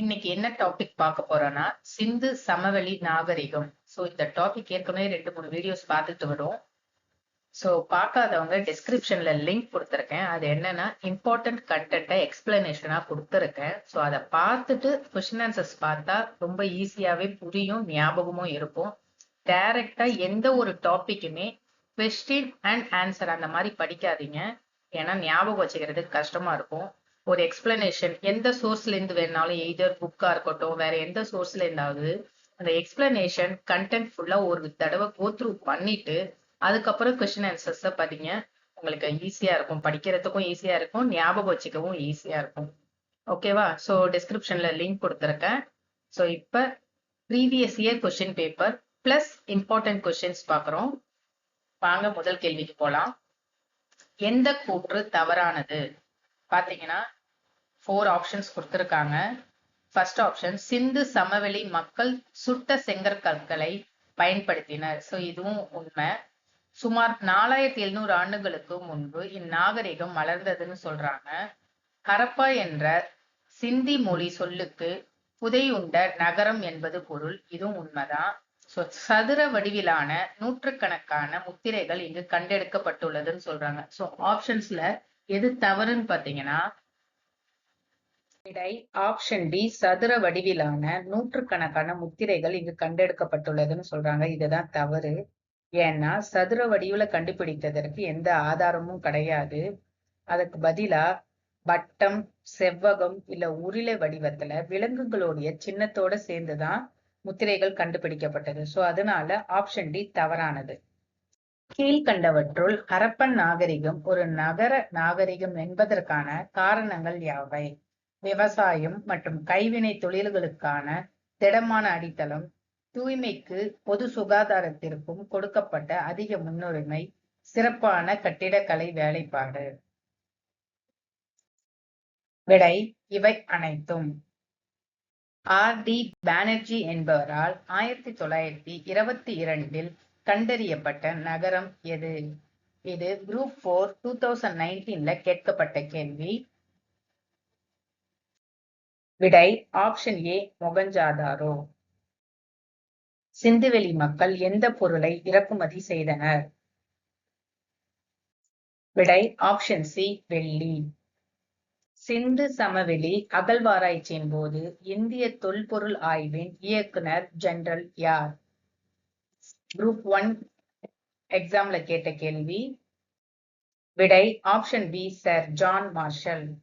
இன்னைக்கு என்ன டாபிக் பார்க்க போறோம்னா சிந்து சமவெளி நாகரிகம். ஸோ இந்த டாபிக் ஏற்கனவே ரெண்டு மூணு வீடியோஸ் பார்த்துட்டு வரும் ஸோ பார்க்காதவங்க டிஸ்கிரிப்ஷன்ல லிங்க் கொடுத்துருக்கேன். அது என்னன்னா இம்பார்ட்டன்ட் கண்டென்ட்டை எக்ஸ்பிளனேஷனா கொடுத்துருக்கேன். ஸோ அதை பார்த்துட்டு கொஷின் ஆன்சர்ஸ் பார்த்தா ரொம்ப ஈஸியாவே புரியும் ஞாபகமும் இருக்கும். டைரக்டா எந்த ஒரு டாபிக்குமே கொஸ்டின் அண்ட் ஆன்சர் அந்த மாதிரி படிக்காதீங்க. ஏன்னா ஞாபகம் வச்சுக்கிறது கஷ்டமா இருக்கும். ஒரு எக்ஸ்பிளனேஷன் எந்த சோர்ஸ்ல இருந்து வேணாலும் எய்தர் புக்கா இருக்கட்டும் வேற எந்த சோர்ஸ்ல இருந்தாவது அந்த எக்ஸ்பிளனேஷன் கண்டென்ட் ஃபுல்லா ஒரு தடவை கோ த்ரூ பண்ணிட்டு அதுக்கப்புறம் கொஸ்டின் ஆன்சர்ஸ படிங்க உங்களுக்கு ஈஸியா இருக்கும். படிக்கிறதுக்கும் ஈஸியா இருக்கும். ஞாபகம் வச்சுக்கவும் ஈஸியா இருக்கும். ஓகேவா ஸோ டிஸ்கிரிப்ஷன்ல லிங்க் கொடுத்துருக்கேன். ஸோ இப்போ previous year question paper plus important questions பார்க்குறோம். வாங்க முதல் கேள்விக்கு போலாம். எந்த கூற்று தவறானது? பார்த்தீங்கன்னா ஃபோர் ஆப்ஷன்ஸ் கொடுத்துருக்காங்க. ஃபர்ஸ்ட் ஆப்ஷன் சிந்து சமவெளி மக்கள் சுட்ட செங்கற்கற்களை பயன்படுத்தினர். ஸோ இதுவும் உண்மை. சுமார் நாலாயிரத்தி எழுநூறு ஆண்டுகளுக்கு முன்பு இந்நாகரிகம் மலர்ந்ததுன்னு சொல்றாங்க. ஹரப்பா என்ற சிந்தி மொழி சொல்லுக்கு புதையுண்ட நகரம் என்பது பொருள். இதுவும் உண்மைதான். ஸோ சதுர வடிவிலான நூற்றுக்கணக்கான முத்திரைகள் இங்கு கண்டெடுக்கப்பட்டுள்ளதுன்னு சொல்றாங்க. ஸோ ஆப்ஷன்ஸ்ல எது தவறுன்னு பாத்தீங்கன்னா விடை ஆப்ஷன் டி சதுர வடிவிலான நூற்றுக்கணக்கான முத்திரைகள் இங்கு கண்டெடுக்கப்பட்டுள்ளதுன்னு சொல்றாங்க. இதுதான் தவறு. ஏன்னா சதுர வடிவுல கண்டுபிடித்ததற்கு எந்த ஆதாரமும் கிடையாது. அதுக்கு பதிலா வட்டம் செவ்வகம் இல்ல உருளை வடிவத்துல விலங்குகளுடைய சின்னத்தோட சேர்ந்துதான் முத்திரைகள் கண்டுபிடிக்கப்பட்டது. சோ அதனால ஆப்ஷன் டி தவறானது. கீழ்கண்டவற்றுள் ஹரப்பன் நாகரிகம் ஒரு நகர நாகரிகம் என்பதற்கான காரணங்கள் யாவை? விவசாயம் மற்றும் கைவினை தொழில்களுக்கான திடமான அடித்தளம் தூய்மைக்கு பொது சுகாதாரத்திற்கும் கொடுக்கப்பட்ட அதிக முன்னுரிமை சிறப்பான கட்டிடக்கலை வேலைப்பாடு. விடை இவை அனைத்தும். ஆர். டி. பானர்ஜி என்பவரால் ஆயிரத்தி தொள்ளாயிரத்தி இருபத்தி இரண்டில் கண்டறியப்பட்ட நகரம் எது? இது குரூப் போர் டூ தௌசண்ட் நைன்டீன்ல கேட்கப்பட்ட கேள்வி. விடை ஆப்ஷன் ஏ மொகஞ்சாதாரோ. சிந்துவெளி மக்கள் எந்த பொருளை இறக்குமதி செய்தனர்? விடை ஆப்ஷன் சி வெள்ளி. சிந்து சமவெளி அகழ்வாராய்ச்சியின் போது இந்திய தொல்பொருள் ஆய்வின் இயக்குனர் ஜெனரல் யார்? குரூப் ஒன் எக்ஸாம்ல கேட்ட கேள்வி. விடை option B sir John Marshall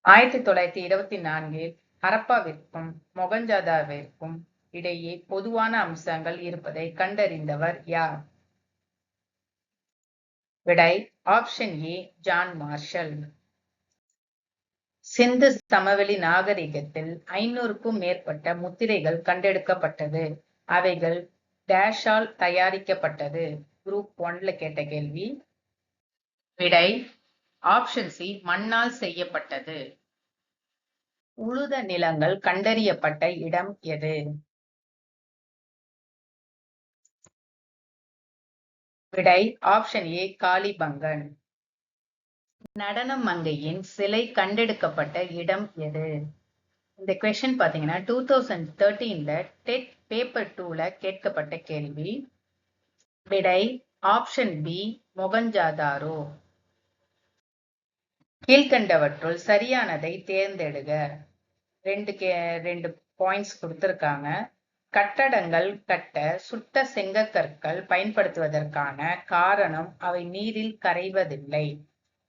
ஆயிரத்தி தொள்ளாயிரத்தி இருபத்தி நான்கில் ஹரப்பாவிற்கும் மொகஞ்சாதாவிற்கும் இடையே பொதுவான அம்சங்கள் இருப்பதை கண்டறிந்தவர் யார்? விடை ஆப்ஷன் ஏ ஜான் மார்ஷல் சிந்து சமவெளி நாகரிகத்தில் ஐநூறுக்கும் மேற்பட்ட முத்திரைகள் கண்டெடுக்கப்பட்டது. அவைகள் டேஷால் தயாரிக்கப்பட்டது. குரூப் ஒன்ல கேட்ட கேள்வி. விடை ஆப்ஷன் சி மண்ணால் செய்யப்பட்டது. உழுத நிலங்கள் கண்டறியப்பட்ட இடம் எது? விடை ஆப்ஷன் ஏ காளிபங்கன். நடனம் மங்கையின் சிலை கண்டெடுக்கப்பட்ட இடம் எது? இந்த கொஸ்டின் பாத்தீங்கன்னா டூ தௌசண்ட் தேர்ட்டீன்ல டெட் பேப்பர் டூல கேட்கப்பட்ட கேள்வி. விடை ஆப்ஷன் பி மொகஞ்சாதாரோ கீழ்கண்டவற்றுள் சரியானதை தேர்ந்தெடுக. ரெண்டு கே ரெண்டு பாயிண்ட்ஸ் கொடுத்துருக்காங்க. கட்டடங்கள் கட்ட சுட்ட செங்கற்கற்கள் பயன்படுத்துவதற்கான காரணம் அவை நீரில் கரைவதில்லை.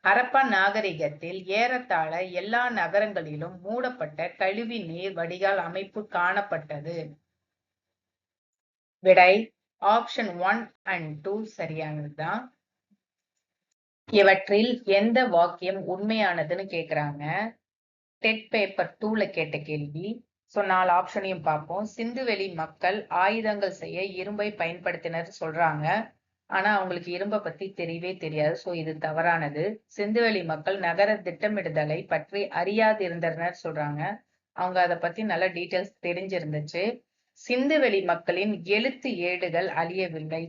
ஹரப்பா நாகரிகத்தில் ஏறத்தாழ எல்லா நகரங்களிலும் மூடப்பட்ட கழிவு நீர் வடிகால் அமைப்பு காணப்பட்டது. விடை ஆப்ஷன் ஒன் அண்ட் டூ சரியானதுதான். இவற்றில் எந்த வாக்கியம் உண்மையானதுன்னு கேக்குறாங்க. டெட் பேப்பர் டூல கேட்ட கேள்வி. ஸோ நாலு ஆப்ஷனையும் பார்ப்போம். சிந்துவெளி மக்கள் ஆயுதங்கள் செய்ய இரும்பை பயன்படுத்தினர் சொல்றாங்க. ஆனா அவங்களுக்கு இரும்பை பத்தி தெரியவே தெரியாது. ஸோ இது தவறானது. சிந்துவெளி மக்கள் நகர திட்டமிடுதலை பற்றி அறியாதிருந்தனர் சொல்றாங்க. அவங்க அதை பத்தி நல்ல டீட்டெயில்ஸ் தெரிஞ்சிருந்துச்சு. சிந்துவெளி மக்களின் எழுத்து ஏடுகள் அழியவில்லை.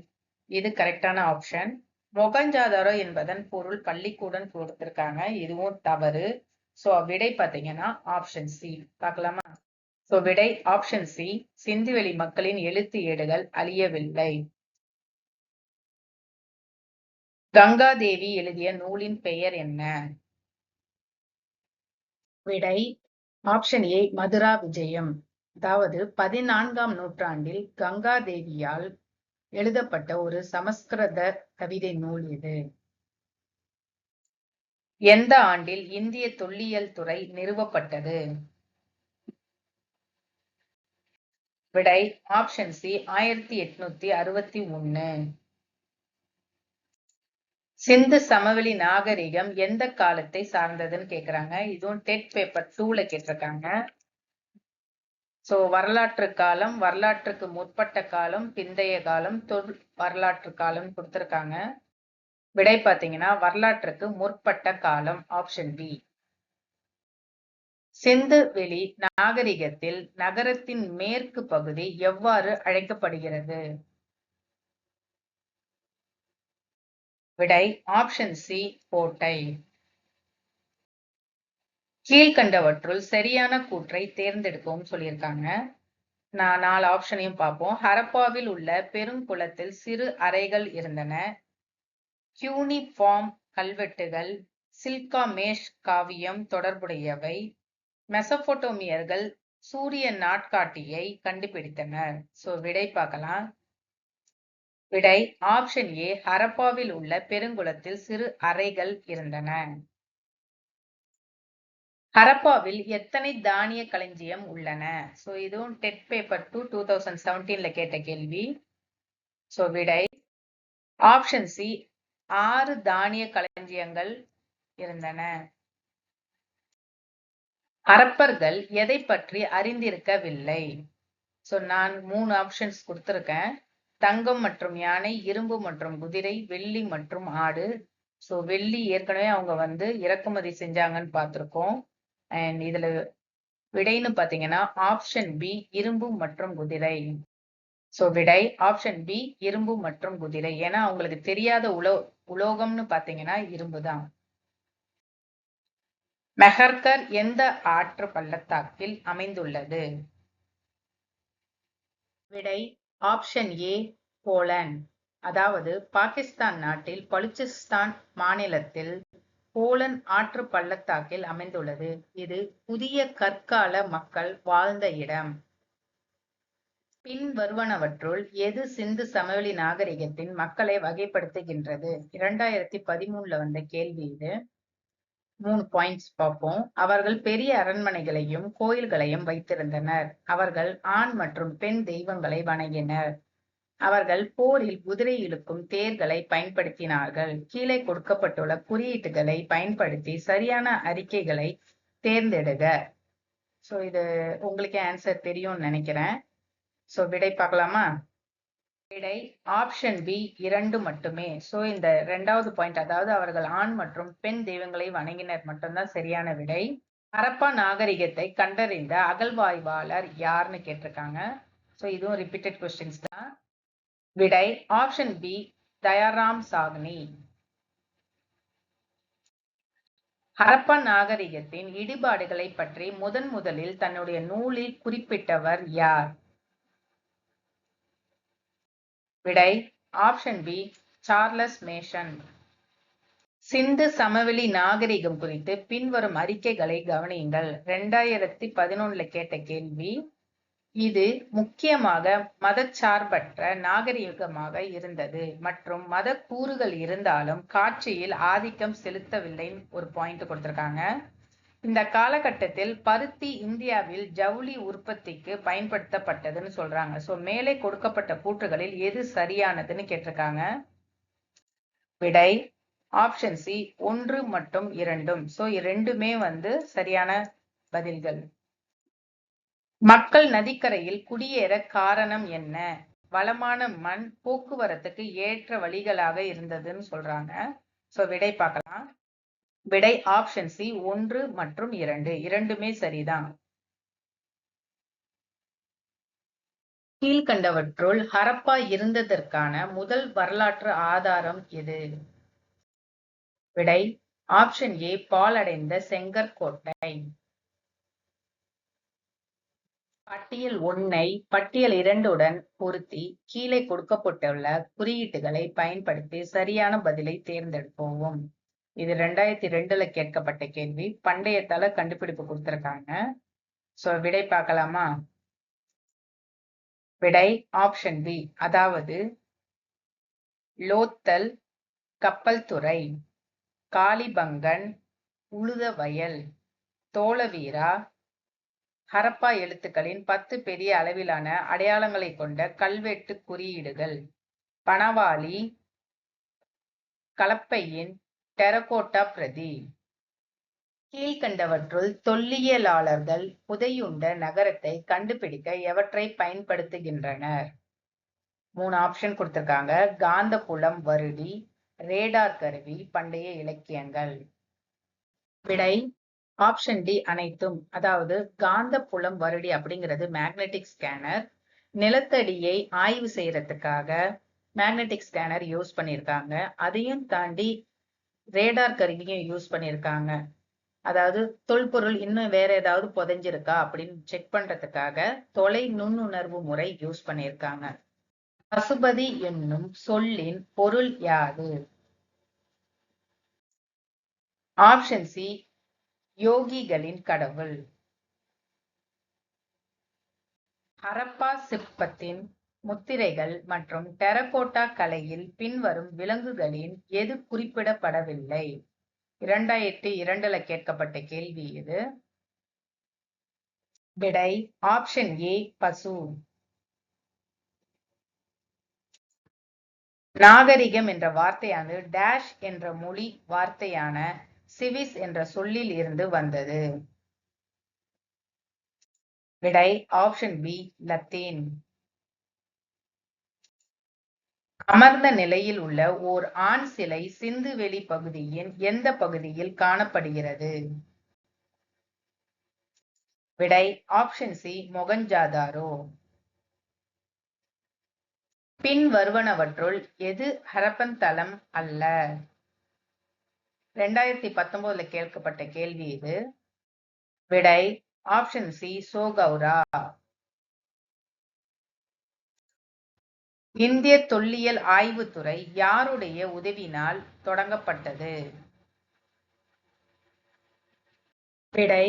இது கரெக்டான ஆப்ஷன் மொகஞ்சாதாரோ என்பதன் பொருள் பள்ளிக்கூடம் கொடுத்திருக்காங்க. இதுவும் தவறு. சோ விடை பாத்தீங்கன்னா ஆப்ஷன் சி பார்க்கலாமா? சோ விடை ஆப்ஷன் சி சிந்துவெளி மக்களின் எழுத்து ஏடுகள் அழியவில்லை. கங்காதேவி எழுதிய நூலின் பெயர் என்ன? விடை ஆப்ஷன் ஏ மதுரா விஜயம். அதாவது பதினான்காம் நூற்றாண்டில் கங்கா தேவியால் எழுதப்பட்ட ஒரு சமஸ்கிருத கவிதை நூல் இது. எந்த ஆண்டில் இந்திய தொல்லியல் துறை நிறுவப்பட்டது? விடை ஆப்ஷன் சி ஆயிரத்தி எட்நூத்தி அறுபத்தி ஒன்னு. சிந்து சமவெளி நாகரிகம் எந்த காலத்தை சார்ந்ததுன்னு கேக்குறாங்க. இதுவும் டெட் பேப்பர் டூல கேட்டிருக்காங்க. சோ வரலாற்று காலம் வரலாற்றுக்கு முற்பட்ட காலம் பிந்தைய காலம் தொல் வரலாற்று காலம் கொடுத்திருக்காங்க. விடை பாத்தீங்கன்னா வரலாற்றுக்கு முற்பட்ட காலம் ஆப்ஷன் பி சிந்து வெளி நாகரிகத்தில் நகரத்தின் மேற்கு பகுதி எவ்வாறு அழைக்கப்படுகிறது? விடை ஆப்ஷன் சி கோட்டை. கீழ்கண்டவற்றுள் சரியான கூற்றை தேர்ந்தெடுக்கவும் சொல்லியிருக்காங்க. நான் நாலு ஆப்ஷனையும் பார்ப்போம். ஹரப்பாவில் உள்ள பெருங்குளத்தில் சிறு அறைகள் இருந்தன. கியூனிஃபார்ம் கல்வெட்டுகள் சில்காமேஷ் காவியம் தொடர்புடையவை. மெசபோட்டோமியர்கள் சூரிய நாட்காட்டியை கண்டுபிடித்தனர். சோ விடை பார்க்கலாம். விடை ஆப்ஷன் ஏ ஹரப்பாவில் உள்ள பெருங்குளத்தில் சிறு அறைகள் இருந்தன. ஹரப்பாவில் எத்தனை தானிய களஞ்சியம் உள்ளன? ஸோ இதுவும் TET paper two two thousand செவன்டீன்ல கேட்ட கேள்வி. சோ விடை. ஆப்ஷன் சி ஆறு தானிய களஞ்சியங்கள் இருந்தன. ஹரப்பர்கள் எதை பற்றி அறிந்திருக்கவில்லை? ஸோ நான் மூணு ஆப்ஷன்ஸ் கொடுத்துருக்கேன். தங்கம் மற்றும் யானை இரும்பு மற்றும் குதிரை வெள்ளி மற்றும் ஆடு. ஸோ வெள்ளி ஏற்கனவே அவங்க வந்து இறக்குமதி செஞ்சாங்கன்னு பார்த்துருக்கோம். அண்ட் இதுல விடைன்னு பாத்தீங்கன்னா ஆப்ஷன் பி இரும்பு மற்றும் குதிரை. ஸோ விடை ஆப்ஷன் பி இரும்பு மற்றும் குதிரை. ஏன்னா அவங்களுக்கு தெரியாத உலோ உலோகம்னு பாத்தீங்கன்னா இரும்பு தான் மெஹர்கர் எந்த ஆற்று பள்ளத்தாக்கில் அமைந்துள்ளது? விடை ஆப்ஷன் ஏ போலண்ட் அதாவது பாகிஸ்தான் நாட்டில் பலுச்சிஸ்தான் மாநிலத்தில் போலன் ஆற்று பள்ளத்தாக்கில் அமைந்துள்ளது. இது புதிய கற்கால மக்கள் வாழ்ந்த இடம். பின் வருவனவற்றுள் எது சிந்து சமவெளி நாகரிகத்தின் மக்களை வகைப்படுத்துகின்றது? இரண்டாயிரத்தி பதிமூணுல வந்த கேள்வி இது. மூணு பாயிண்ட்ஸ் பார்ப்போம். அவர்கள் பெரிய அரண்மனைகளையும் கோயில்களையும் வைத்திருந்தனர். அவர்கள் ஆண் மற்றும் பெண் தெய்வங்களை வணங்கினர். அவர்கள் போரில் குதிரை இழுக்கும் தேர்களை பயன்படுத்தினார்கள். கீழே கொடுக்கப்பட்டுள்ள குறியீட்டுகளை பயன்படுத்தி சரியான அறிக்கைகளை தேர்ந்தெடுக. ஸோ இது உங்களுக்கு ஆன்சர் தெரியும்னு நினைக்கிறேன். ஸோ விடை பார்க்கலாமா? விடை ஆப்ஷன் பி இரண்டு மட்டுமே. ஸோ இந்த ரெண்டாவது பாயிண்ட் அதாவது அவர்கள் ஆண் மற்றும் பெண் தெய்வங்களை வணங்கினர் மட்டும்தான் சரியான விடை. ஹரப்பா நாகரிகத்தை கண்டறிந்த அகழ்வாய்வாளர் யாருன்னு கேட்டிருக்காங்க. ஸோ இதுவும் ரிப்பீட்டட் கொஸ்டின்ஸ் தான். விடை ஆப்ஷன் பி தயாராம் சாக்னி ஹரப்பா நாகரிகத்தின் இடிபாடுகளை பற்றி முதன் முதலில் தன்னுடைய நூலில் குறிப்பிட்டவர் யார்? விடை ஆப்ஷன் பி சார்லஸ் மேஷன். சிந்து சமவெளி நாகரிகம் குறித்து பின்வரும் அறிக்கைகளை கவனியுங்கள். ரெண்டாயிரத்தி பதினொன்னுல கேட்ட கேள்வி இது முக்கியமாக மதச்சார்பற்ற நாகரிகமாக இருந்தது. மற்றும் மத கூறுகள் இருந்தாலும் காட்சியில் ஆதிக்கம் செலுத்தவில்லைன்னு ஒரு பாயிண்ட் கொடுத்திருக்காங்க. இந்த காலகட்டத்தில் பருத்தி இந்தியாவில் ஜவுளி உற்பத்திக்கு பயன்படுத்தப்பட்டதுன்னு சொல்றாங்க. ஸோ மேலே கொடுக்கப்பட்ட கூற்றுகளில் எது சரியானதுன்னு கேட்டிருக்காங்க. விடை ஆப்ஷன் சி ஒன்று மற்றும் இரண்டும். ஸோ இரண்டுமே வந்து சரியான பதில்கள். மக்கள் நதிக்கரையில் குடியேற காரணம் என்ன? வளமான மண் போக்குவரத்துக்கு ஏற்ற வழிகளாக இருந்ததுன்னு சொல்றாங்க. சோ விடை பார்க்கலாம். விடை ஆப்ஷன் சி ஒன்று மற்றும் இரண்டு. இரண்டுமே சரிதான். கீழ்கண்டவற்றுள் ஹரப்பா இருந்ததற்கான முதல் வரலாற்று ஆதாரம் எது? விடை ஆப்ஷன் ஏ பாலடைந்த செங்கற்கோட்டை. பட்டியல் ஒன்னை பட்டியல் இரண்டுடன் பொருத்தி கீழே கொடுக்கப்பட்டுள்ள குறியீட்டுகளை பயன்படுத்தி சரியான பதிலை தேர்ந்தெடுக்கவும் இது ரெண்டாயிரத்தி ரெண்டுல கேட்கப்பட்ட கேள்வி. பண்டைய தள கண்டுபிடிப்பு கொடுத்திருக்காங்க. சோ விடை பார்க்கலாமா? விடை ஆப்ஷன் பி அதாவது லோத்தல் கப்பல் துறை காளிபங்கன் உழுதவயல் தோளவீரா ஹரப்பா எழுத்துக்களின் பத்து பெரிய அளவிலான அடையாளங்களை கொண்ட கல்வெட்டு குறியீடுகள். பணவாளி கலப்பையின் டெரகோட்டா பிரதி. கீழ்கண்டவற்றுள் தொல்லியலாளர்கள் புதையுண்ட நகரத்தை கண்டுபிடிக்க எவற்றை பயன்படுத்துகின்றனர்? மூணு ஆப்ஷன் கொடுத்திருக்காங்க. காந்தபுலம் வருடி ரேடார் கருவி பண்டைய இலக்கியங்கள். விடை ஆப்ஷன் டி அனைத்தும் அதாவது காந்த புலம் வருடி அப்படிங்கிறது மேக்னெட்டிக் ஸ்கேனர் நிலத்தடியை ஆய்வு செய்யறதுக்காக மேக்னெட்டிக் ஸ்கேனர் யூஸ் பண்ணியிருக்காங்க. அதையும் தாண்டி ரேடார் கருவியும் யூஸ் பண்ணியிருக்காங்க. அதாவது தொல்பொருள் இன்னும் வேற ஏதாவது புதைஞ்சிருக்கா அப்படின்னு செக் பண்றதுக்காக தொலை நுண்ணுணர்வு முறை யூஸ் பண்ணியிருக்காங்க. பசுபதி என்னும் சொல்லின் பொருள் யாது ஆப்ஷன் சி யோகிகளின் கடவுள். ஹரப்பா சிற்பத்தின் முத்திரைகள் மற்றும் டெரகோட்டா கலையில் பின்வரும் விலங்குகளின் எது குறிப்பிடப்படவில்லை? இரண்டாயிரத்தி இரண்டுல கேட்கப்பட்ட கேள்வி இது. விடை ஆப்ஷன் ஏ பசு. நாகரிகம் என்ற வார்த்தையானது டேஷ் என்ற மொழி வார்த்தையான சிவிஸ் என்ற சொல்லில் இருந்து வந்தது. விடை ஆப்ஷன் பி லத்தீன் அமர்ந்த நிலையில் உள்ள ஓர் ஆண் சிலை சிந்துவெளி பகுதியின் எந்த பகுதியில் காணப்படுகிறது? விடை ஆப்ஷன் சி மொகஞ்சாதாரோ. பின் வருவனவற்றுள் எது ஹரப்பன் தலம் அல்ல? ரெண்டாயிரத்தி பத்தொன்பதுல கேட்கப்பட்ட கேள்வி இது. விடை ஆப்ஷன் சி சோகௌரா. இந்திய தொல்லியல் ஆய்வுத்துறை யாருடைய உதவினால் தொடங்கப்பட்டது? விடை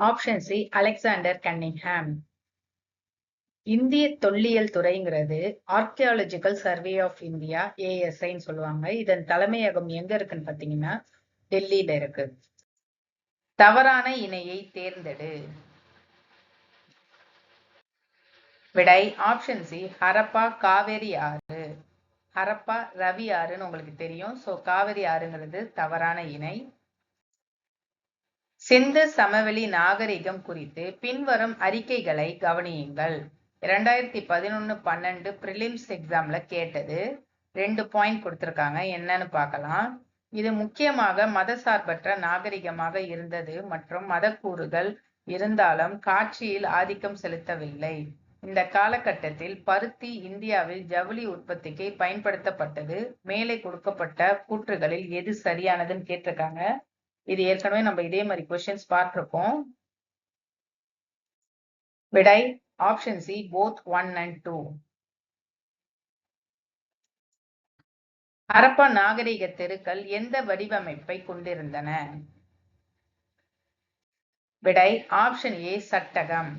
ஆப்ஷன் சி அலெக்சாண்டர் கன்னிங்ஹாம். இந்திய தொல்லியல் துறைங்கிறது ஆர்கியாலஜிக்கல் சர்வே ஆஃப் இந்தியா ஏஎஸ்ஐன்னு சொல்லுவாங்க. இதன் தலைமையகம் எங்க இருக்குன்னு பாத்தீங்கன்னா டெல்லியில இருக்கு. தவறான இணையை தேர்ந்தெடு. விடை ஆப்ஷன் சி ஹரப்பா காவேரி ஆறு. ஹரப்பா ரவி ஆறுன்னு உங்களுக்கு தெரியும். சோ காவேரி ஆறுங்கிறது தவறான இணை. சிந்து சமவெளி நாகரிகம் குறித்து பின்வரும் அறிக்கைகளை கவனியுங்கள். இரண்டாயிரத்தி பதினொன்னு பன்னெண்டு ப்ரிலிம்ஸ் எக்ஸாம்ல கேட்டது. ரெண்டு பாயிண்ட் கொடுத்துருக்காங்க. என்னன்னு பார்க்கலாம். இது முக்கியமாக மதசார்பற்ற நாகரிகமாக இருந்தது மற்றும் மதக்கூறுகள் இருந்தாலும் காட்சியில் ஆதிக்கம் செலுத்தவில்லை. இந்த காலகட்டத்தில் பருத்தி இந்தியாவில் ஜவுளி உற்பத்திக்கு பயன்படுத்தப்பட்டது. மேலே கொடுக்கப்பட்ட கூற்றுகளில் எது சரியானதுன்னு கேட்டிருக்காங்க. இது ஏற்கனவே நம்ம இதே மாதிரி கொஸ்டின்ஸ் பார்த்துருக்கோம். விடை option C both one and two Harappa நாகரிக தெருக்கள் எந்த வடிவமைப்பை கொண்டிருந்தன? விடை ஆப்ஷன் ஏ சட்டகம்.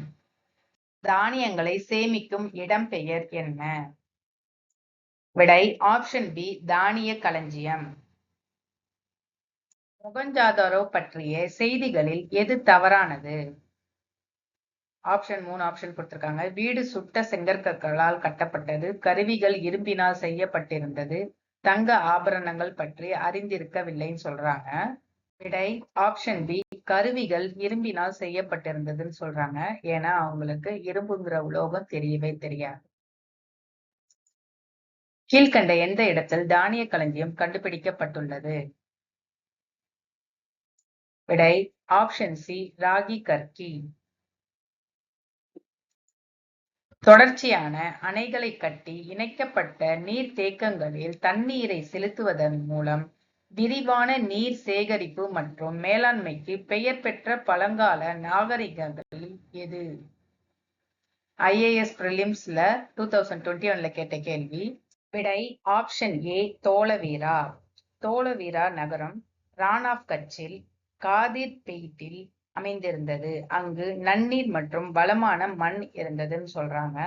தானியங்களை சேமிக்கும் இடம்பெயர் என்ன? விடை ஆப்ஷன் பி தானிய களஞ்சியம். முகஞ்சாதாரோ பற்றிய செய்திகளில் எது தவறானது? ஆப்ஷன் மூணு ஆப்ஷன் கொடுத்திருக்காங்க. வீடு சுட்ட செங்கற்களால் கட்டப்பட்டது கருவிகள் இரும்பினால் செய்யப்பட்டிருந்தது. தங்க ஆபரணங்கள் பற்றி அறிந்திருக்கவில்லைன்னு சொல்றாங்க. விடை ஆப்ஷன் பி கருவிகள் இரும்பினால் செய்யப்பட்டிருந்ததுன்னு சொல்றாங்க. ஏன்னா அவங்களுக்கு இரும்புங்கிற உலோகம் தெரியவே தெரியாது. கீழ்கண்ட எந்த இடத்தில் தானிய களஞ்சியம் கண்டுபிடிக்கப்பட்டுள்ளது? விடை ஆப்ஷன் சி ராகி கர்கி தொடர்ச்சியான அணைகளை கட்டி இணைக்கப்பட்ட நீர்த்தேக்கங்களில் தண்ணீரை செலுத்துவதன் மூலம் விரிவான நீர் சேகரிப்பு மற்றும் மேலாண்மைக்கு பெயர் பெற்ற பழங்கால நாகரிகங்கள் எது? ஐஏஎஸ் பிரிலிம்ஸ்ல டூ தௌசண்ட் டுவெண்ட்டி ஒன்ல கேட்ட கேள்வி விடை ஆப்ஷன் ஏ தோளவீரா. தோளவீரா நகரம் ரான் ஆஃப் கட்சில் காதிர் பெயிட்டில் அமைந்திருந்தது. அங்கு நன்னீர் மற்றும் வளமான மண் இருந்ததுன்னு சொல்றாங்க.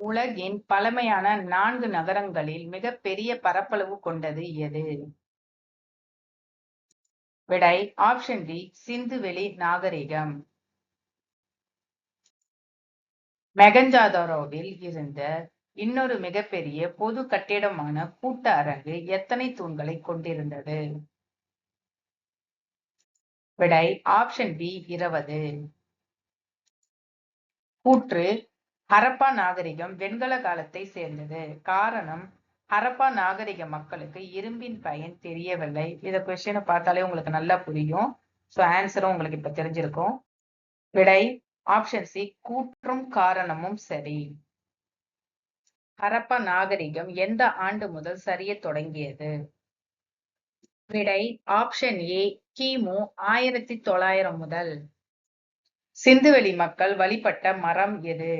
உலகின் பழமையான நான்கு நகரங்களில் மிக பெரிய பரப்பளவு கொண்டது எது? விடை ஆப்ஷன் டி சிந்துவெளி நாகரிகம். மெகஞ்சாதரோவில் இருந்த இன்னொரு மிகப்பெரிய பொது கட்டிடமான கூட்ட அரங்கு எத்தனை தூண்களை கொண்டிருந்தது? விடை. ஆப்ஷன் பி இருபது. கூற்று ஹரப்பா நாகரிகம் வெண்கல காலத்தை சேர்ந்தது. காரணம் ஹரப்பா நாகரிக மக்களுக்கு இரும்பின் பயன் தெரியவில்லை. இத கொஸ்டினை பார்த்தாலே உங்களுக்கு நல்லா புரியும். ஸோ ஆன்சரும் உங்களுக்கு இப்ப தெரிஞ்சிருக்கும். விடை ஆப்ஷன் சி கூற்றும் காரணமும் சரி. ஹரப்பா நாகரிகம் எந்த ஆண்டு முதல் சரிய தொடங்கியது? விடை ஆப்ஷன் ஏ கிமு ஆயிரத்தி தொள்ளாயிரம் முதல். சிந்துவெளி மக்கள் வழிபட்ட மரம் எது?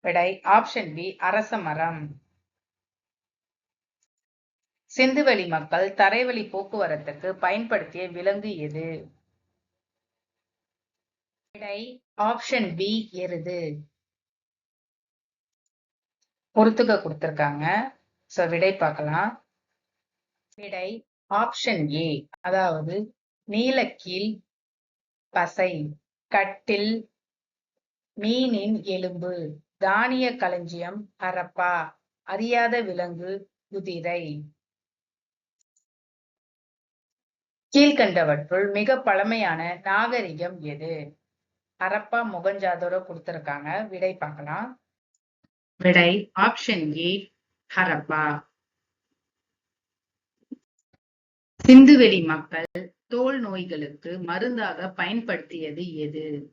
விடை ஆப்ஷன் பி அரச மரம். சிந்துவெளி மக்கள் தரைவழி போக்குவரத்துக்கு பயன்படுத்திய விலங்கு எது? விடை ஆப்ஷன் பி எருது. பொறுத்துக்க கொடுத்திருக்காங்க. சோ விடை பார்க்கலாம். விடை ஆப்ஷன் ஏ அதாவது நீலக்கீல் பசை கட்டில் மீனின் எலும்பு தானிய களஞ்சியம் ஹரப்பா அறியாத விலங்கு குதிரை. கீழ்கண்டவற்றுள் மிக பழமையான நாகரிகம் எது? ஹரப்பா முகஞ்சாதோர கொடுத்திருக்காங்க. விடை பார்க்கலாம். விடை ஆப்ஷன் ஏ ஹரப்பா சிந்துவெளி மக்கள் தோல் நோய்களுக்கு மருந்தாக பயன்படுத்தியது எது?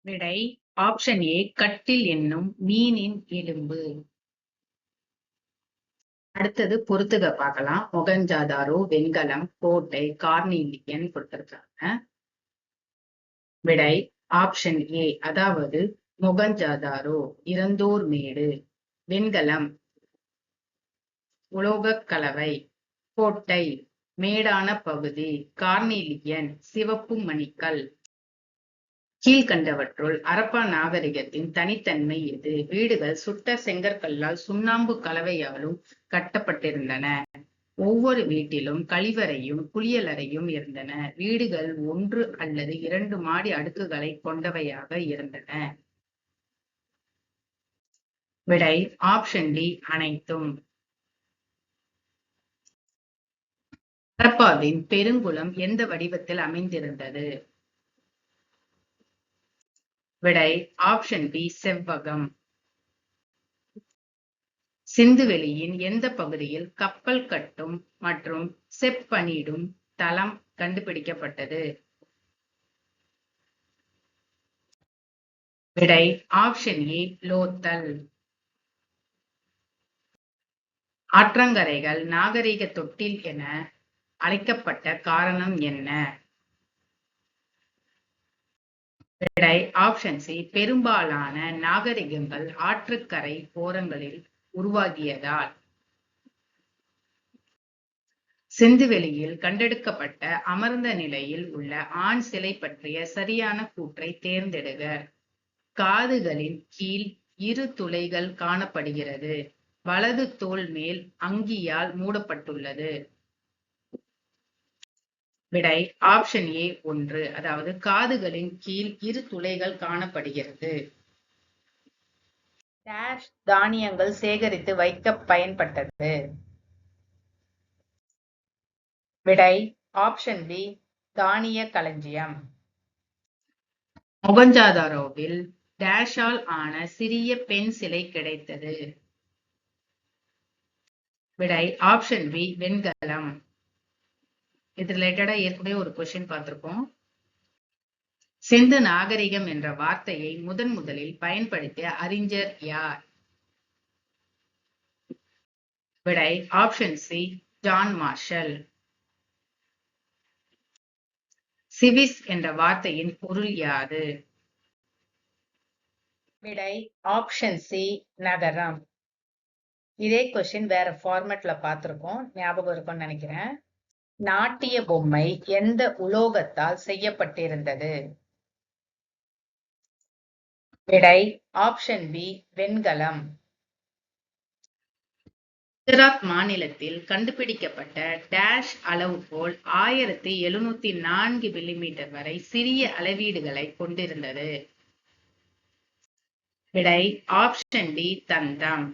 விடை ஆப்ஷன் ஏ கட்டில் என்னும் மீனின் எலும்பு. அடுத்தது பொறுத்துக பார்க்கலாம். மொகஞ்சாதாரோ வெண்கலம் கோட்டை கார்னிலியன் கொடுத்திருக்காங்க. விடை ஆப்ஷன் ஏ அதாவது மொகஞ்சாதாரோ இறந்தோர் மேடு வெண்கலம் உலோகக் கலவை. கோட்டை மேடான பகுதி கார்னீலியன் சிவப்பு மணிக்கல். கீழ்கண்டவற்றுள் அரப்பா நாகரிகத்தின் தனித்தன்மை எது? வீடுகள் சுட்ட செங்கற்கல்லால் சுண்ணாம்பு கலவையாலும் கட்டப்பட்டிருந்தன. ஒவ்வொரு வீட்டிலும் கழிவறையும் குளியலறையும் இருந்தன. வீடுகள் ஒன்று அல்லது இரண்டு மாடி அடுக்குகளை கொண்டவையாக இருந்தன. விடை ஆப்ஷன் டி அனைத்தும். ஹரப்பாவின் பெருங்குளம் எந்த வடிவத்தில் அமைந்திருந்தது? விடை ஆப்ஷன் பி செவ்வகம். சிந்துவெளியின் எந்த பகுதியில் கப்பல் கட்டும் மற்றும் செப்பனிடும் தளம் கண்டுபிடிக்கப்பட்டது? விடை ஆப்ஷன் ஏ லோத்தல். ஆற்றங்கரைகள் நாகரிக தொட்டில் என அழைக்கப்பட்ட காரணம் என்ன? விடை ஆப்ஷன் சி பெரும்பாலான நாகரிகங்கள் ஆற்றுக்கரை ஓரங்களில் உருவாகியதால். சிந்துவெளியில் கண்டெடுக்கப்பட்ட அமர்ந்த நிலையில் உள்ள ஆண் சிலை பற்றிய சரியான கூற்றை தேர்ந்தெடுக. காதுகளின் கீழ் இரு துளைகள் காணப்படுகிறது. வலது தோல் மேல் அங்கியால் மூடப்பட்டுள்ளது. விடை ஆப்ஷன் ஏ ஒன்று. அதாவது காதுகளின் கீழ் இரு துளைகள் காணப்படுகிறது. டேஷ் தானியங்கள் சேகரித்து வைக்க பயன்பட்டது. விடை ஆப்ஷன் பி தானிய களஞ்சியம். மொகஞ்சாதாரோவில் டேஷால் ஆன சிறிய பெண் சிலை கிடைத்தது. விடை ஆப்ஷன் பி வெண்கலம். இது ரிலேட்டடா ஏற்கனவே ஒரு கொஸ்டின் பார்த்திருப்போம். சிந்து நாகரிகம் என்ற வார்த்தையை முதன் முதலில் பயன்படுத்திய அறிஞர் யார்? விடை ஆப்ஷன் சி ஜான் மார்ஷல் சிவிஸ் என்ற வார்த்தையின் பொருள் யாது? விடை ஆப்ஷன் சி நகரம். இதே கொஸ்டின் வேற ஃபார்மேட்ல பார்த்துருக்கோம். ஞாபகம் இருக்கும்னு நினைக்கிறேன். நாட்டிய பொம்மை எந்த உலோகத்தால் செய்யப்பட்டிருந்தது? விடை ஆப்ஷன் பி வெண்கலம். குஜராத் மாநிலத்தில் கண்டுபிடிக்கப்பட்ட டேஷ் அளவுகோல் ஆயிரத்தி எழுநூத்தி நான்கு மில்லிமீட்டர் வரை சிறிய அளவீடுகளை கொண்டிருந்தது. விடை ஆப்ஷன் டி தந்தம்.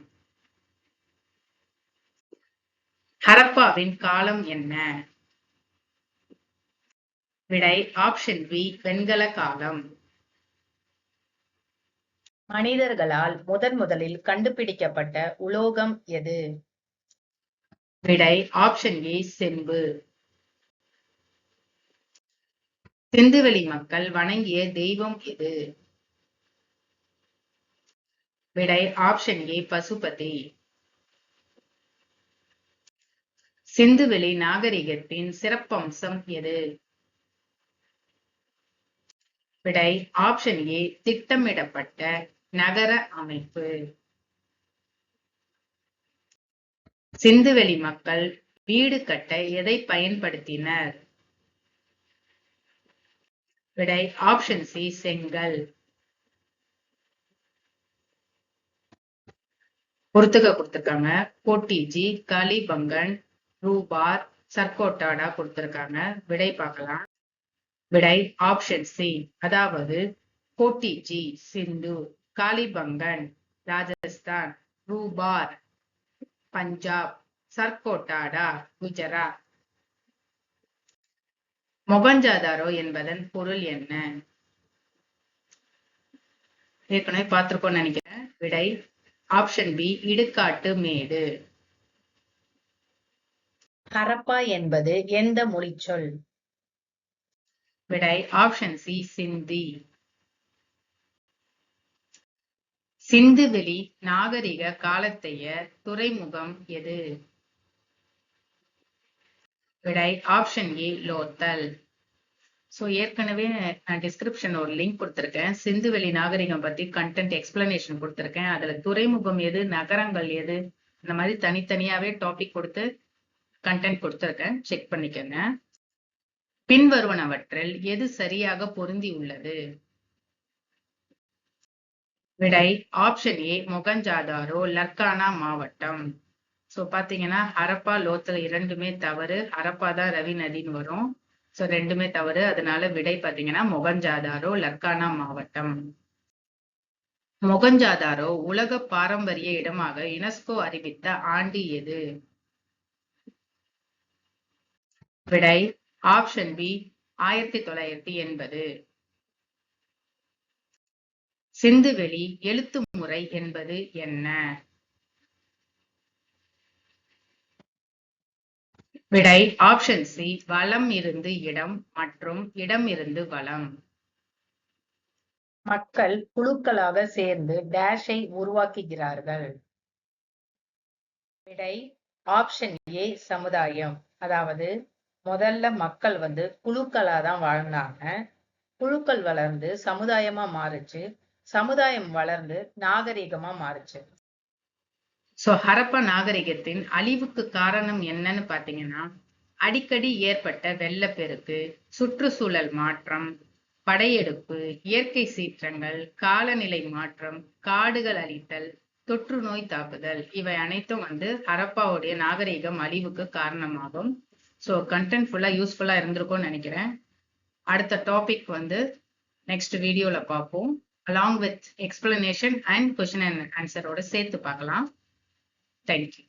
ஹரப்பாவின் காலம் என்ன? விடை ஆப்ஷன் பி வெண்கல காலம் மனிதர்களால் முதன் முதலில் கண்டுபிடிக்கப்பட்ட உலோகம் எது? விடை ஆப்ஷன் ஏ செம்பு. சிந்துவெளி மக்கள் வணங்கிய தெய்வம் எது? விடை ஆப்ஷன் ஏ பசுபதி. சிந்துவெளி நாகரிகத்தின் சிறப்பம்சம் எது? விடை ஆப்ஷன் ஏ திட்டமிடப்பட்ட நகர அமைப்பு. சிந்துவெளி மக்கள் வீடு கட்ட எதை பயன்படுத்தினர்? விடை ஆப்ஷன் சி செங்கல். பொறுத்துக்க கொடுத்துருக்காங்க. கோட்டிஜி கலிபங்கன் ரூபார் சர்க்கோட்டாடா கொடுத்துருக்காங்க. விடை பார்க்கலாம். விடை ஆப்ஷன் சி அதாவது கோட்டிஜி சிந்து காலிபங்கன் ராஜஸ்தான் ரூபார் பஞ்சாப் சர்கோட்டாடா குஜராத். மொகஞ்சாதாரோ என்பதன் பொருள் என்ன? ஏற்கனவே பார்த்திருக்கோம்னு நினைக்கிறேன். விடை ஆப்ஷன் பி இடுகாட்டு மேடு. ஹரப்பா என்பது எந்த மொழிச்சொல்? விடை ஆப்ஷன் சி சிந்தி. சிந்துவெளி நாகரிக காலத்தைய துறைமுகம் எது? விடை ஆப்ஷன் ஏ லோத்தல். ஸோ ஏற்கனவே நான் டிஸ்கிரிப்ஷன் ஒரு லிங்க் கொடுத்துருக்கேன். சிந்துவெளி நாகரிகம் பத்தி கண்டென்ட் எக்ஸ்பிளனேஷன் கொடுத்துருக்கேன். அதுல துறைமுகம் எது நகரங்கள் எது இந்த மாதிரி தனித்தனியாவே டாபிக் கொடுத்து கண்டென்ட் கொடுத்துருக்கேன். செக் பண்ணிக்கோங்க. பின்வருவனவற்றில் எது சரியாக பொருந்தி உள்ளது விடை ஆப்ஷன் ஏ மொகஞ்சாதாரோ லர்கானா மாவட்டம். சோ பாத்தீங்கன்னா ஹரப்பா லோத்தல் இரண்டுமே தவறு. ஹரப்பா தான் ரவி நதின்னு வரும். ஸோ ரெண்டுமே தவறு. அதனால விடை பாத்தீங்கன்னா மொகஞ்சாதாரோ லர்கானா மாவட்டம். மொகஞ்சாதாரோ உலக பாரம்பரிய இடமாக யுனெஸ்கோ அறிவித்த ஆண்டு எது? விடை ஆப்ஷன் பி ஆயிரத்தி தொள்ளாயிரத்தி எண்பது. சிந்துவெளி எழுத்து முறை என்பது என்ன? விடை ஆப்ஷன் சி வளம் இருந்து இடம் மற்றும் இடம் இருந்து வளம். மக்கள் குழுக்களாக சேர்ந்து டேஷை உருவாக்குகிறார்கள். விடை ஆப்ஷன் ஏ சமுதாயம். அதாவது முதல்ல மக்கள் வந்து குழுக்களா தான் வாழ்ந்தாங்க. குழுக்கள் வளர்ந்து சமுதாயமா மாறுச்சு. சமுதாயம் வளர்ந்து நாகரிகமா மாறுச்சு. சோ ஹரப்பா நாகரிகத்தின் அழிவுக்கு காரணம் என்னன்னு பாத்தீங்கன்னா அடிக்கடி ஏற்பட்ட வெள்ளப்பெருக்கு சுற்றுச்சூழல் மாற்றம் படையெடுப்பு இயற்கை சீற்றங்கள் காலநிலை மாற்றம் காடுகள் அழித்தல் தொற்று நோய் தாக்குதல் இவை அனைத்தும் வந்து ஹரப்பாவுடைய நாகரிகம் அழிவுக்கு காரணமாகும். ஸோ கண்டென்ட் ஃபுல்லாக யூஸ்ஃபுல்லாக இருந்திருக்கும்னு நினைக்கிறேன். அடுத்த டாபிக் வந்து நெக்ஸ்ட் வீடியோவில் பார்ப்போம். Along with explanation and question and ஆன்சரோட சேர்த்து பார்க்கலாம். தேங்க்யூ